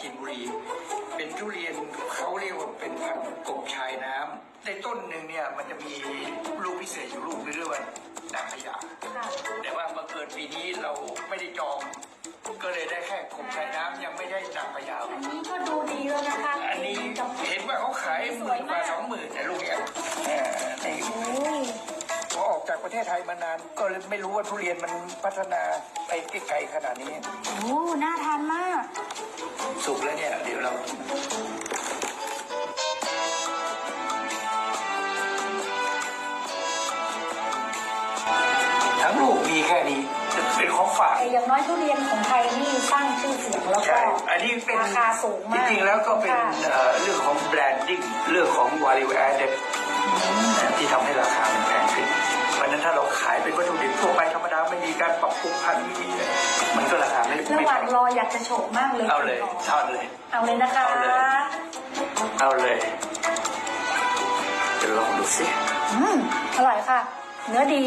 จีนบุรี เป็นทุเรียนเขาเรียกว่าเป็นพันธุ์กบชายน้ำในต้นหนึ่งเนี่ยมันจะมีลูกพิเศษอยู่ลูกนึงเรียกว่านางพญาค่ะแต่ว่ามาเกิดปีนี้เราไม่ได้จอง ก็เลยได้แค่กบชายน้ำยังไม่ได้นางพญาอันนี้ก็ดูดีแล้วนะคะอันนี้เห็นว่าเขาขายหมื่นกว่าสองหมื่นแต่ลูกเนี่ยเออนี่โอ้ยพอออกจากประเทศไทยมานาน ก็เลยไม่รู้ว่าทุเรียนมันพัฒนาไปไกลๆขนาดนี้โอ้น่าทานมาก สุกแล้วเนี่ย เดี๋ยวเราทั้งลูกมีแค่นี้เป็นของฝากแต่อย่างน้อยทุเรียนของไทยนี่สร้างชื่อเสียงแล้วก็ใช่อันนี้เป็นราคาสูงมากจริงๆแล้วก็เป็นค่ะเอ่อเรื่องของแบรนดิ้งเรื่องของ value added ที่ทำให้ราคามันแพงขึ้นเพราะฉะนั้นถ้าเราขายเป็นวัตถุดิบทั่วไปธรรมดาไม่มีการปรับปรุงพันธุ์ไม่มีเลยมันก็ ราคาไม่ระไม่หแพว่างงรออยากจะโฉบมากเลยเอาเลยทอดเลย เอาเลยนะคะเอาเลยเอาเลย จะลองดูสิ อืม อร่อยค่ะ เนื้อดี